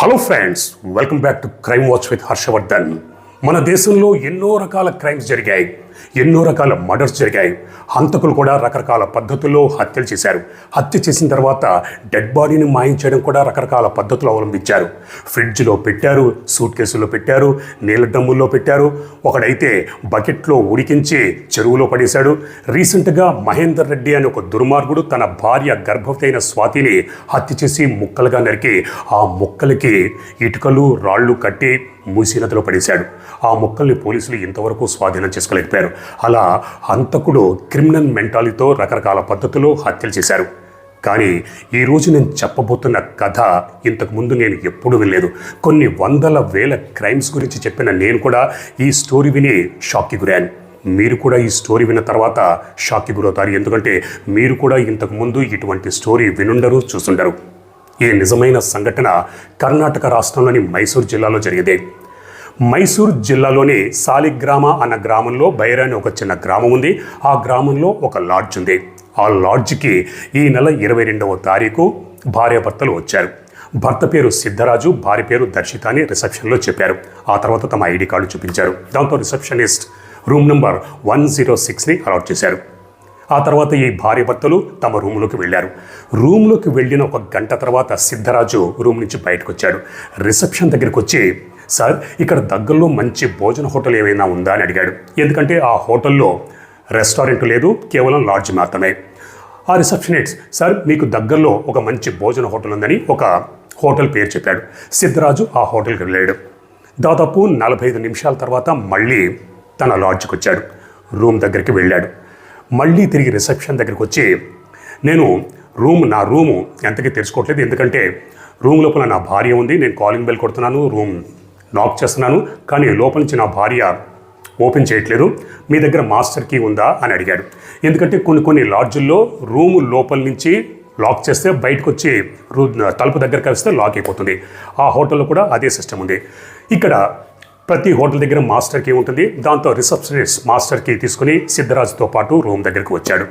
Hello friends welcome back to crime watch with Harshavardhan మన దేశంలో ఎన్నో రకాల క్రైమ్స్ జరిగాయి. ఎన్నో రకాల మర్డర్స్ జరిగాయి. హంతకులు కూడా రకరకాల పద్ధతుల్లో హత్యలు చేశారు. హత్య చేసిన తర్వాత డెడ్ బాడీని మాయించడం కూడా రకరకాల పద్ధతులు అవలంబించారు. ఫ్రిడ్జ్లో పెట్టారు సూట్ కేసుల్లో పెట్టారు నీళ్ళ డమ్ముల్లో పెట్టారు. ఒకడైతే బకెట్లో ఉడికించి చెరువులో పడేశాడు. రీసెంట్గా మహేందర్ రెడ్డి అనే ఒక దుర్మార్గుడు తన భార్య గర్భవతి అయిన స్వాతిని హత్య చేసి ముక్కలుగా నరికి ఆ ముక్కలకి ఇటుకలు రాళ్ళు కట్టి మూసీ నదిలో పడేశాడు. ఆ ముక్కల్ని పోలీసులు ఇంతవరకు స్వాధీనం చేసుకోలేకపోయారు. అలా హంతకుడు క్రిమినల్ మెంటాలిటీతో రకరకాల పద్ధతులు హత్యలు చేశారు. కానీ ఈరోజు నేను చెప్పబోతున్న కథ ఇంతకు ముందు నేను ఎప్పుడు వినలేదు. కొన్ని వందల వేల క్రైమ్స్ గురించి చెప్పిన నేను కూడా ఈ స్టోరీ విని షాక్కి గురాను మీరు కూడా ఈ స్టోరీ విన్న తర్వాత షాక్కి గురవుతారు. ఎందుకంటే మీరు కూడా ఇంతకు ముందు ఇటువంటి స్టోరీ వినుండరు చూసుండరు. ఈ నిజమైన సంఘటన కర్ణాటక రాష్ట్రంలోని మైసూర్ జిల్లాలో జరిగేదే? మైసూర్ జిల్లాలోని సాలిగ్రామ అన్న గ్రామంలో బైరా అని ఒక చిన్న గ్రామం ఉంది. ఆ గ్రామంలో ఒక లాడ్జ్ ఉంది. ఆ లాడ్జ్కి ఈ నెల ఇరవై రెండవ తారీఖు భార్యాభర్తలు వచ్చారు. భర్త పేరు సిద్ధరాజు భార్య పేరు దర్శిత అని రిసెప్షన్లో చెప్పారు. ఆ తర్వాత తమ ఐడి కార్డు చూపించారు. దాంతో receptionist room number one zero సిక్స్ని allot చేశారు. ఆ తర్వాత ఈ భార్యభర్తలు తమ రూమ్లోకి వెళ్ళారు. రూమ్లోకి వెళ్ళిన ఒక గంట తర్వాత సిద్ధరాజు రూమ్ నుంచి బయటకు వచ్చాడు రిసెప్షన్ దగ్గరికి వచ్చి సార్ ఇక్కడ దగ్గరలో మంచి భోజన హోటల్ ఏమైనా ఉందా అని అడిగాడు. ఎందుకంటే ఆ హోటల్లో రెస్టారెంట్ లేదు కేవలం లాడ్జ్ మాత్రమే. ఆ రిసెప్షనిస్ట్ సార్ మీకు దగ్గరలో ఒక మంచి భోజన హోటల్ ఉందని ఒక హోటల్ పేరు చెప్పాడు. సిద్ధరాజు ఆ హోటల్కి వెళ్ళాడు. దాదాపు నలభై ఐదు నిమిషాల తర్వాత మళ్ళీ తన లాడ్జ్కి వచ్చాడు. రూమ్ దగ్గరికి వెళ్ళాడు. మళ్ళీ తిరిగి రిసెప్షన్ దగ్గరికి వచ్చి నేను రూమ్ నా రూము ఎంతకీ తెలుసుకోవట్లేదు. ఎందుకంటే రూమ్ లోపల నా భార్య ఉంది. నేను కాలింగ్ బెల్ కొడుతున్నాను. రూమ్ లాక్ చేస్తున్నాను కానీ లోపల నుంచి నా భార్య ఓపెన్ చేయట్లేదు. మీ దగ్గర మాస్టర్ కీ ఉందా అని అడిగాడు. ఎందుకంటే కొన్ని కొన్ని లాడ్జుల్లో రూము లోపల నుంచి లాక్ చేస్తే బయటకు వచ్చి రూ తలుపు దగ్గర కలిస్తే లాక్ అయిపోతుంది. ఆ హోటల్లో కూడా అదే సిస్టమ్ ఉంది. ఇక్కడ ప్రతి హోటల్ దగ్గర మాస్టర్ కీ ఉంటుంది. దాంతో రిసెప్షనిస్ట్ మాస్టర్ కీ తీసుకుని సిద్ధరాజుతో పాటు రూమ్ దగ్గరికి వచ్చాడు.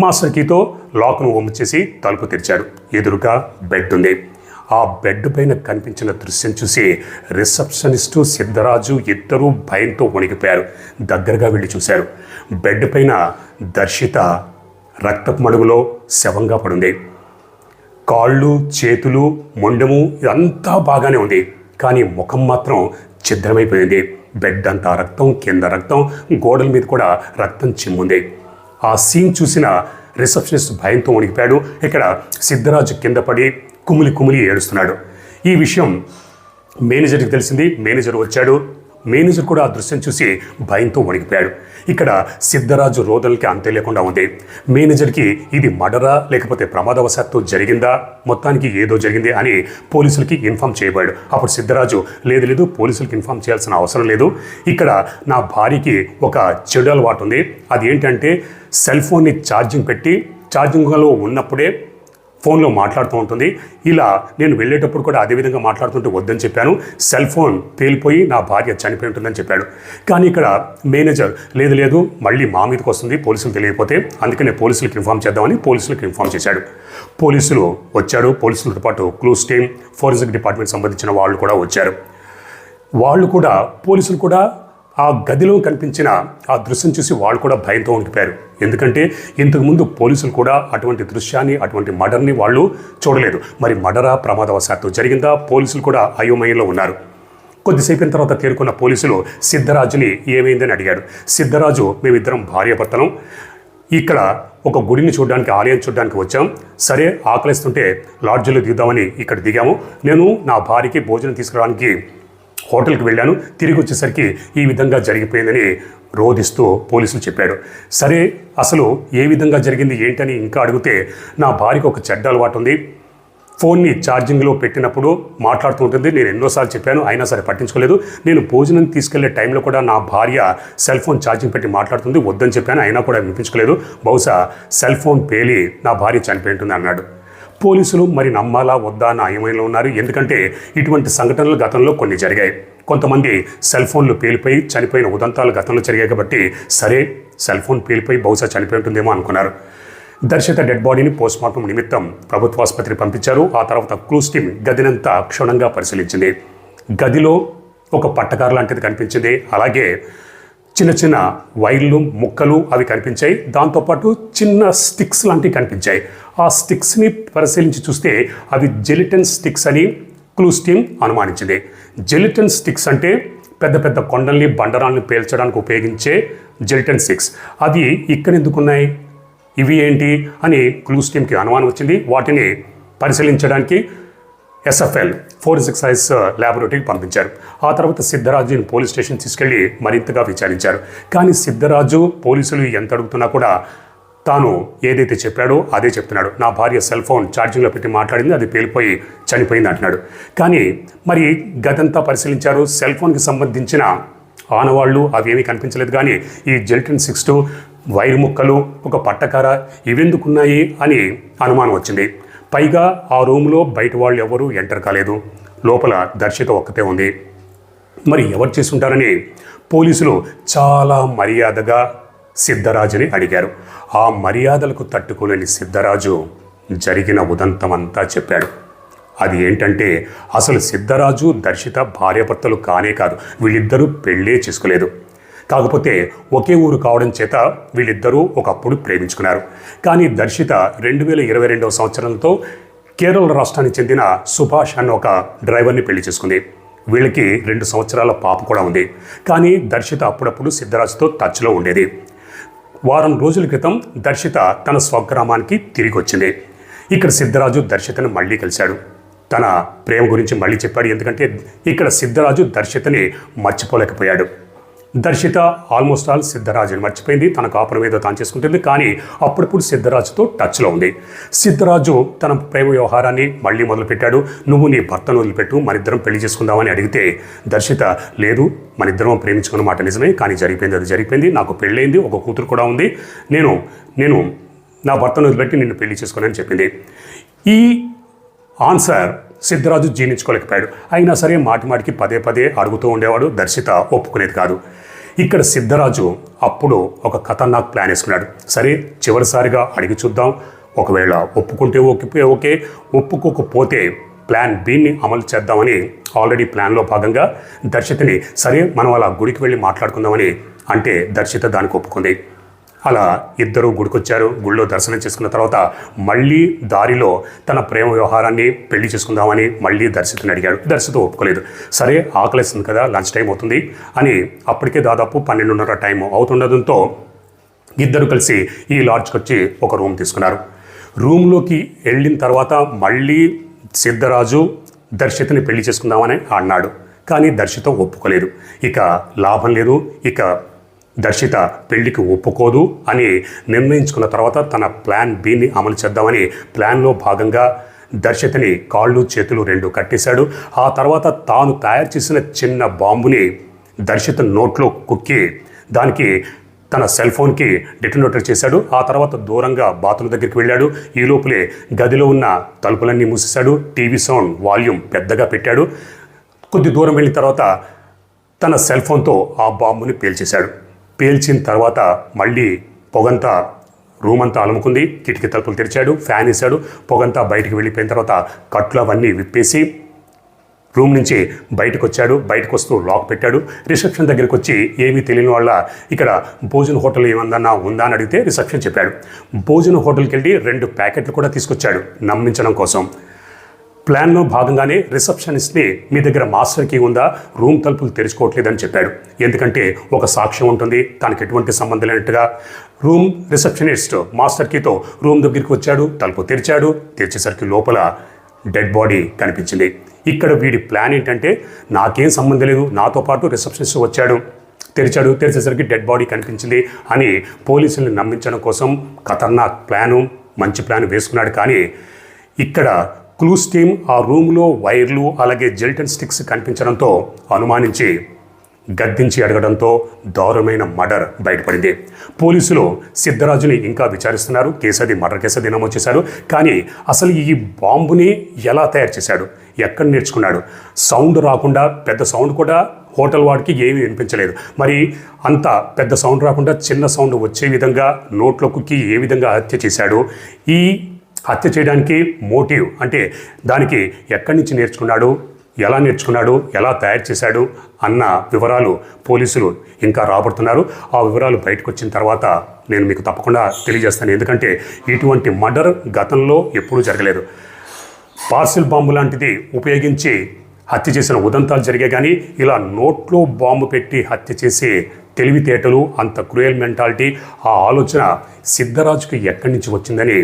మాస్టర్ కీతో లాక్ను ఓమ్ చేసి తలుపు తెరిచాడు. ఎదురుగా బెడ్ ఉంది. ఆ బెడ్ పైన కనిపించిన దృశ్యం చూసి రిసెప్షనిస్టు సిద్ధరాజు ఇద్దరూ భయంతో వణికిపోయారు. దగ్గరగా వెళ్ళి చూశారు. బెడ్ పైన దర్శిత రక్తపు మడుగులో శవంగా పడుంది. కాళ్ళు చేతులు మొండెము ఇదంతా బాగానే ఉంది. కానీ ముఖం మాత్రం ఛిద్రమైపోయింది. బెడ్ అంతా రక్తం కింద రక్తం గోడల మీద కూడా రక్తం చిమ్ముంది. ఆ సీన్ చూసిన రిసెప్షనిస్ట్ భయంతో వణికిపోయాడు. ఇక్కడ సిద్ధరాజు కింద పడి కుమిలి కుమిలి ఏడుస్తున్నాడు. ఈ విషయం మేనేజర్కి తెలిసింది. మేనేజర్ వచ్చాడు. మేనేజర్ కూడా ఆ దృశ్యం చూసి భయంతో వణికిపోయాడు. ఇక్కడ సిద్ధరాజు రోదలకి అంతే లేకుండా ఉంది. మేనేజర్కి ఇది మడరా లేకపోతే ప్రమాదవశాత్తు జరిగిందా మొత్తానికి ఏదో జరిగింది అని పోలీసులకి ఇన్ఫామ్ చేయబోయాడు. అప్పుడు సిద్ధరాజు లేదు లేదు పోలీసులకి ఇన్ఫామ్ చేయాల్సిన అవసరం లేదు. ఇక్కడ నా భార్యకి ఒక చెడు అలవాటు ఉంది. అది ఏంటంటే సెల్ ఫోన్ని ఛార్జింగ్ పెట్టి ఛార్జింగ్లో ఉన్నప్పుడే ఫోన్లో మాట్లాడుతూ ఉంటుంది. ఇలా నేను వెళ్ళేటప్పుడు కూడా అదే విధంగా మాట్లాడుతుంటే వద్దని చెప్పాను. సెల్ ఫోన్ పేలిపోయి నా భార్య చనిపోయి ఉంటుందని చెప్పాడు. కానీ ఇక్కడ మేనేజర్ లేదు లేదు మళ్ళీ మా మీదకి వస్తుంది పోలీసులు తెలియకపోతే అందుకనే పోలీసులకు ఇన్ఫామ్ చేద్దామని పోలీసులకు ఇన్ఫామ్ చేశాడు. పోలీసులు వచ్చాడు పోలీసులతో పాటు క్లూస్ టీమ్ ఫోరెన్సిక్ డిపార్ట్మెంట్ సంబంధించిన వాళ్ళు కూడా వచ్చారు. వాళ్ళు కూడా పోలీసులు కూడా ఆ గదిలో కనిపించిన ఆ దృశ్యం చూసి వాళ్ళు కూడా భయంతో ఉండిపోయారు. ఎందుకంటే ఇంతకుముందు పోలీసులు కూడా అటువంటి దృశ్యాన్ని అటువంటి మర్డర్ని వాళ్ళు చూడలేదు. మరి మర్డరా ప్రమాదవశాత్తు జరిగిందా? పోలీసులు కూడా అయోమయంలో ఉన్నారు. కొద్దిసేపు తర్వాత తేరుకున్న పోలీసులు సిద్ధరాజుని ఏమైందని అడిగాడు సిద్ధరాజు మేమిద్దరం భార్యాభర్తలం. ఇక్కడ ఒక గుడిని చూడడానికి ఆలయం చూడడానికి వచ్చాం. సరే ఆకలిస్తుంటే లాడ్జ్లో దిగుదామని ఇక్కడ దిగాము. నేను నా భార్యకి భోజనం తీసుకురావడానికి హోటల్కి వెళ్ళాను. తిరిగి వచ్చేసరికి ఈ విధంగా జరిగిపోయిందని రోధిస్తూ పోలీసులు చెప్పాడు సరే అసలు ఏ విధంగా జరిగింది ఏంటని ఇంకా అడిగితే నా భార్యకు ఒక చెడ్డ అలవాటు ఉంది. ఫోన్ని ఛార్జింగ్లో పెట్టినప్పుడు మాట్లాడుతూ ఉంటుంది. నేను ఎన్నోసార్లు చెప్పాను అయినా సరే పట్టించుకోలేదు. నేను భోజనం తీసుకెళ్ళే టైంలో కూడా నా భార్య సెల్ ఫోన్ ఛార్జింగ్ పెట్టి మాట్లాడుతుంది. వద్దని చెప్పాను అయినా కూడా వినిపించుకోలేదు బహుశా సెల్ ఫోన్ పేలి నా భార్య చనిపోయింటుంది అన్నాడు. పోలీసులు మరి నమ్మాలా వద్దా అని అయమయంలో ఉన్నారు. ఎందుకంటే ఇటువంటి సంఘటనలు గతంలో కొన్ని జరిగాయి. కొంతమంది సెల్ ఫోన్లు పేలిపోయి చనిపోయిన ఉదంతాలు గతంలో జరిగాయి కాబట్టి సరే సెల్ ఫోన్ పేలిపోయి బహుశా చనిపోయి ఉంటుందేమో అనుకున్నారు. దర్శిత డెడ్ బాడీని పోస్ట్మార్టం నిమిత్తం ప్రభుత్వ ఆసుపత్రి పంపించారు. ఆ తర్వాత క్లూస్ టీమ్ గదినంతా క్షుణ్ణంగా పరిశీలించింది. గదిలో ఒక పట్టకారు లాంటిది కనిపించింది. అలాగే చిన్న చిన్న వైర్లు ముక్కలు అవి కనిపించాయి. దాంతోపాటు చిన్న స్టిక్స్ లాంటివి కనిపించాయి. ఆ స్టిక్స్ని పరిశీలించి చూస్తే అవి జెలిటన్ స్టిక్స్ అని క్లూస్ టీమ్ అనుమానించింది. జెలిటన్ స్టిక్స్ అంటే పెద్ద పెద్ద కొండల్ని బండరాల్ని పేల్చడానికి ఉపయోగించే జెలిటన్ స్టిక్స్ అవి ఇక్కడ ఎందుకున్నాయి ఇవి ఏంటి? అని క్లూస్ టీమ్కి అనుమానం వచ్చింది. వాటిని పరిశీలించడానికి ఎస్ఎఫ్ఎల్ ఫోరెన్సిక్ సైన్స్ uh, ల్యాబొరేటరీకి పంపించారు. ఆ తర్వాత సిద్ధరాజుని పోలీస్ స్టేషన్ తీసుకెళ్ళి మరింతగా విచారించారు. కానీ సిద్ధరాజు పోలీసులు ఎంత అడుగుతున్నా కూడా తాను ఏదైతే చెప్పాడో అదే చెప్తున్నాడు. నా భార్య సెల్ ఫోన్ ఛార్జింగ్లో పెట్టి మాట్లాడింది అది పేలిపోయి చనిపోయింది అంటున్నాడు. కానీ మరి గతంతా పరిశీలించారు సెల్ ఫోన్కి సంబంధించిన ఆనవాళ్ళు అవేమీ కనిపించలేదు. కానీ ఈ జెల్టన్ సిక్స్ టూ వైర్ ముక్కలు ఒక పట్టకార ఇవెందుకున్నాయి అని అనుమానం వచ్చింది. పైగా ఆ రూమ్లో బయట వాళ్ళు ఎవరు ఎంటర్ కాలేదు. లోపల దర్శిత ఒక్కతే ఉంది. మరి ఎవరు చేసుంటారని పోలీసులు చాలా మర్యాదగా సిద్ధరాజుని అడిగారు. ఆ మర్యాదలకు తట్టుకోలేని సిద్ధరాజు జరిగిన ఉదంతమంతా చెప్పాడు. అది ఏంటంటే అసలు సిద్ధరాజు దర్శిత భార్యాభర్తలు కానే కాదు వీళ్ళిద్దరూ పెళ్ళే చేసుకోలేదు. కాకపోతే ఒకే ఊరు కావడం చేత వీళ్ళిద్దరూ ఒకప్పుడు ప్రేమించుకున్నారు. కానీ దర్శిత రెండు వేల ఇరవై రెండవ సంవత్సరంతో కేరళ రాష్ట్రానికి చెందిన సుభాష్ అన్న ఒక డ్రైవర్ని పెళ్ళి చేసుకుంది. వీళ్ళకి రెండు సంవత్సరాల పాప కూడా ఉంది. కానీ దర్శిత అప్పుడప్పుడు సిద్ధరాజుతో టచ్లో ఉండేది. వారం రోజుల క్రితం దర్శిత తన స్వగ్రామానికి తిరిగి వచ్చింది. ఇక్కడ సిద్ధరాజు దర్శితను మళ్ళీ కలిశాడు. తన ప్రేమ గురించి మళ్ళీ చెప్పాడు. ఎందుకంటే ఇక్కడ సిద్ధరాజు దర్శితని మర్చిపోలేకపోయాడు. దర్శిత ఆల్మోస్ట్ ఆల్ సిద్ధరాజుని మర్చిపోయింది. తన కాపురం మీద తాను చేసుకుంటుంది. కానీ అప్పుడప్పుడు సిద్ధరాజుతో టచ్లో ఉంది. సిద్ధరాజు తన ప్రేమ వ్యవహారాన్ని మళ్ళీ మొదలుపెట్టాడు. నువ్వు నీ భర్తను వదిలిపెట్టు. మనిద్దరం పెళ్ళి చేసుకుందామని అడిగితే దర్శిత లేదు మనిద్దరం ప్రేమించుకున్న మాట నిజమే కానీ జరిగిపోయింది అది జరిగిపోయింది. నాకు పెళ్ళైంది ఒక కూతురు కూడా ఉంది. నేను నేను నా భర్తను వదిలిపెట్టి నిన్ను పెళ్ళి చేసుకున్నానని చెప్పింది. ఈ ఆన్సర్ సిద్ధరాజు జీర్ణించుకోలేకపోయాడు. అయినా సరే మాటి మాటికి పదే పదే అడుగుతూ ఉండేవాడు. దర్శిత ఒప్పుకునేది కాదు. ఇక్కడ సిద్ధరాజు అప్పుడు ఒక ఖతర్నాక్ ప్లాన్ వేసుకున్నాడు. సరే చివరిసారిగా అడిగి చూద్దాం. ఒకవేళ ఒప్పుకుంటే ఓకే ఓకే. ఒప్పుకోకపోతే ప్లాన్ బిని అమలు చేద్దామని ఆల్రెడీ ప్లాన్లో భాగంగా దర్శితని సరే మనం అలా గుడికి వెళ్ళి మాట్లాడుకుందామని అంటే దర్శిత దానికి ఒప్పుకుంది. అలా ఇద్దరు గుడికొచ్చారు. గుడిలో దర్శనం చేసుకున్న తర్వాత మళ్ళీ దారిలో తన ప్రేమ వ్యవహారాన్ని పెళ్ళి చేసుకుందామని మళ్ళీ దర్శితని అడిగాడు. దర్శిత ఒప్పుకోలేదు. సరే ఆకలిస్తుంది కదా లంచ్ టైం అవుతుంది అని అప్పటికే దాదాపు పన్నెండున్నర టైం అవుతుండడంతో ఇద్దరు కలిసి ఈ లాడ్జ్కి వచ్చి ఒక రూమ్ తీసుకున్నారు. రూమ్లోకి వెళ్ళిన తర్వాత మళ్ళీ సిద్ధరాజు దర్శితని పెళ్ళి చేసుకుందామని అన్నాడు. కానీ దర్శిత ఒప్పుకోలేదు. ఇక లాభం లేదు. ఇక దర్శిత పెళ్ళికి ఒప్పుకోదు అని నిర్ణయించుకున్న తర్వాత తన ప్లాన్ బిని అమలు చేద్దామని ప్లాన్లో భాగంగా దర్శితని కాళ్ళు చేతులు రెండు కట్టేశాడు. ఆ తర్వాత తాను తయారు చేసిన చిన్న బాంబుని దర్శిత నోట్లో కుక్కి దానికి తన సెల్ ఫోన్కి డిటోనేటర్ చేశాడు. ఆ తర్వాత దూరంగా బాతుల దగ్గరికి వెళ్ళాడు. ఈ లోపలే గదిలో ఉన్న తలుపులన్నీ మూసేశాడు. టీవీ సౌండ్ వాల్యూమ్ పెద్దగా పెట్టాడు. కొద్ది దూరం వెళ్ళిన తర్వాత తన సెల్ ఫోన్తో ఆ బాంబుని పేల్చేశాడు. పేల్చిన తర్వాత మళ్ళీ పొగంతా రూమ్ అంతా అలుముకుంది కిటికీ తలుపులు తెరిచాడు ఫ్యాన్ వేశాడు పొగంతా బయటికి వెళ్ళిపోయిన తర్వాత కట్లు అవన్నీ విప్పేసి రూమ్ నుంచి బయటకు వచ్చాడు బయటకు వస్తూ లాక్ పెట్టాడు. రిసెప్షన్ దగ్గరికి వచ్చి ఏమీ తెలియని వాళ్ళ ఇక్కడ భోజన హోటల్ ఏమందన్నా ఉందా అని అడిగితే రిసెప్షన్ చెప్పాడు. భోజన హోటల్కి వెళ్ళి రెండు ప్యాకెట్లు కూడా తీసుకొచ్చాడు నమ్మించడం కోసం. ప్లాన్లో భాగంగానే రిసెప్షనిస్ట్ని మీ దగ్గర మాస్టర్ కీ ఉందా? రూమ్ తలుపులు తెరుచుకోవట్లేదని చెప్పాడు. ఎందుకంటే ఒక సాక్ష్యం ఉంటుంది. తనకి ఎటువంటి సంబంధం లేనట్టుగా. రూమ్ రిసెప్షనిస్ట్ మాస్టర్ కీతో రూమ్ దగ్గరికి వచ్చాడు. తలుపు తెరిచాడు. తెరిచేసరికి లోపల డెడ్ బాడీ కనిపించింది. ఇక్కడ వీడి ప్లాన్ ఏంటంటే నాకేం సంబంధం లేదు. నాతో పాటు రిసెప్షనిస్ట్ వచ్చాడు. తెరిచాడు. తెరిచేసరికి డెడ్ బాడీ కనిపించింది అని పోలీసుల్ని నమ్మించడం కోసం ఖతర్నాక్ ప్లాను మంచి ప్లాన్ వేసుకున్నాడు. కానీ ఇక్కడ క్లూస్ స్టీమ్ ఆ రూమ్లో వైర్లు అలాగే జెల్టన్ స్టిక్స్ కనిపించడంతో అనుమానించి గద్దించి అడగడంతో దారుణమైన మర్డర్ బయటపడింది. పోలీసులు సిద్ధరాజుని ఇంకా విచారిస్తున్నారు. కేసు అది మర్డర్ కేసు అది నమోదు చేశారు కానీ అసలు ఈ బాంబుని ఎలా తయారు చేశాడు? ఎక్కడ నేర్చుకున్నాడు? సౌండ్ రాకుండా పెద్ద సౌండ్ కూడా హోటల్ వాడికి ఏమీ వినిపించలేదు. మరి అంత పెద్ద సౌండ్ రాకుండా చిన్న సౌండ్ వచ్చే విధంగా నోట్లో కుక్కి ఏ విధంగా హత్య చేశాడు? ఈ హత్య చేయడానికి మోటివ్ అంటే దానికి ఎక్కడి నుంచి నేర్చుకున్నాడు ఎలా నేర్చుకున్నాడు ఎలా తయారు చేశాడు అన్న వివరాలు పోలీసులు ఇంకా రాబడుతున్నారు. ఆ వివరాలు బయటకు వచ్చిన తర్వాత నేను మీకు తప్పకుండా తెలియజేస్తాను. ఎందుకంటే ఇటువంటి మర్డర్ గతంలో ఎప్పుడూ జరగలేదు. పార్సిల్ బాంబు లాంటిది ఉపయోగించి హత్య చేసిన ఉదంతాలు జరిగాయి కానీ ఇలా నోట్లో బాంబు పెట్టి హత్య చేసే తెలివితేటలు అంత క్రూయల్ మెంటాలిటీ ఆ ఆలోచన సిద్ధరాజుకి ఎక్కడి నుంచి వచ్చిందని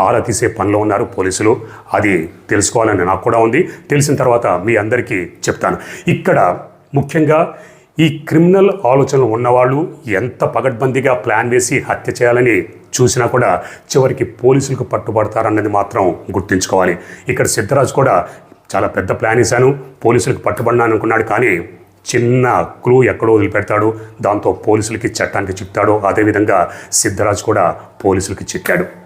ఆరా తీసే పనిలో ఉన్నారు పోలీసులు. అది తెలుసుకోవాలని నాకు కూడా ఉంది. తెలిసిన తర్వాత మీ అందరికీ చెప్తాను. ఇక్కడ ముఖ్యంగా ఈ క్రిమినల్ ఆలోచనలు ఉన్నవాళ్ళు ఎంత పగడ్బందీగా ప్లాన్ వేసి హత్య చేయాలని చూసినా కూడా చివరికి పోలీసులకు పట్టుబడతారన్నది మాత్రం గుర్తుంచుకోవాలి. ఇక్కడ సిద్ధరాజు కూడా చాలా పెద్ద ప్లాన్ వేశాను. పోలీసులకు పట్టుబడినాను అనుకున్నాడు కానీ చిన్న క్లూ ఎక్కడో వదిలిపెడతాడు. దాంతో పోలీసులకి చట్టానికి చిక్తాడు. అదేవిధంగా సిద్ధరాజు కూడా పోలీసులకి చిక్కాడు.